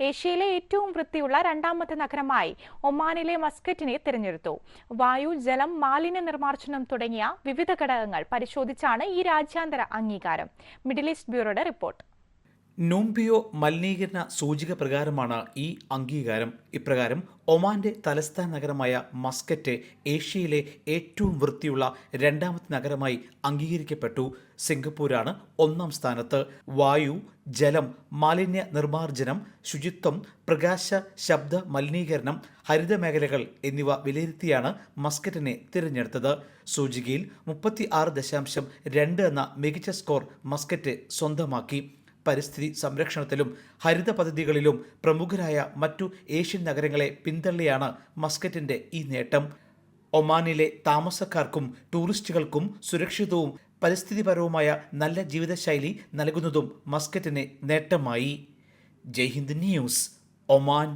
ഏഷ്യയിലെ ഏറ്റവും വൃത്തിയുള്ള രണ്ടാമത്തെ നഗരമായി ഒമാനിലെ മസ്കറ്റിനെ തിരഞ്ഞെടുത്തു. വായു ജലം മാലിന്യ നിർമ്മാർജനം തുടങ്ങിയ വിവിധ ഘടകങ്ങൾ പരിശോധിച്ചാണ് ഈ രാജ്യാന്തര അംഗീകാരം. മിഡിൽ ഈസ്റ്റ് ബ്യൂറോയുടെ റിപ്പോർട്ട്. നൂംബിയോ മലിനീകരണ സൂചിക പ്രകാരമാണ് ഈ അംഗീകാരം. ഇപ്രകാരം ഒമാന്റെ തലസ്ഥാന നഗരമായ മസ്കറ്റ് ഏഷ്യയിലെ ഏറ്റവും വൃത്തിയുള്ള രണ്ടാമത്തെ നഗരമായി അംഗീകരിക്കപ്പെട്ടു. സിംഗപ്പൂരാണ് ഒന്നാം സ്ഥാനത്ത്. വായു ജലം മാലിന്യ നിർമ്മാർജനം ശുചിത്വം പ്രകാശ ശബ്ദ മലിനീകരണം ഹരിത മേഖലകൾ എന്നിവ വിലയിരുത്തിയാണ് മസ്കറ്റിനെ തിരഞ്ഞെടുത്തത്. സൂചികയിൽ മുപ്പത്തി ആറ് ദശാംശം രണ്ട് എന്ന മികച്ച സ്കോർ മസ്കറ്റ് സ്വന്തമാക്കി. പരിസ്ഥിതി സംരക്ഷണത്തിലും ഹരിത പദ്ധതികളിലും പ്രമുഖരായ മറ്റു ഏഷ്യൻ നഗരങ്ങളെ പിന്തള്ളിയാണ് മസ്കറ്റിന്റെ ഈ നേട്ടം. ഒമാനിലെ താമസക്കാർക്കും ടൂറിസ്റ്റുകൾക്കും സുരക്ഷിതവും പരിസ്ഥിതിപരവുമായ നല്ല ജീവിതശൈലി നൽകുന്നതും മസ്കറ്റിന് നേട്ടമായി. Jaihind news Oman.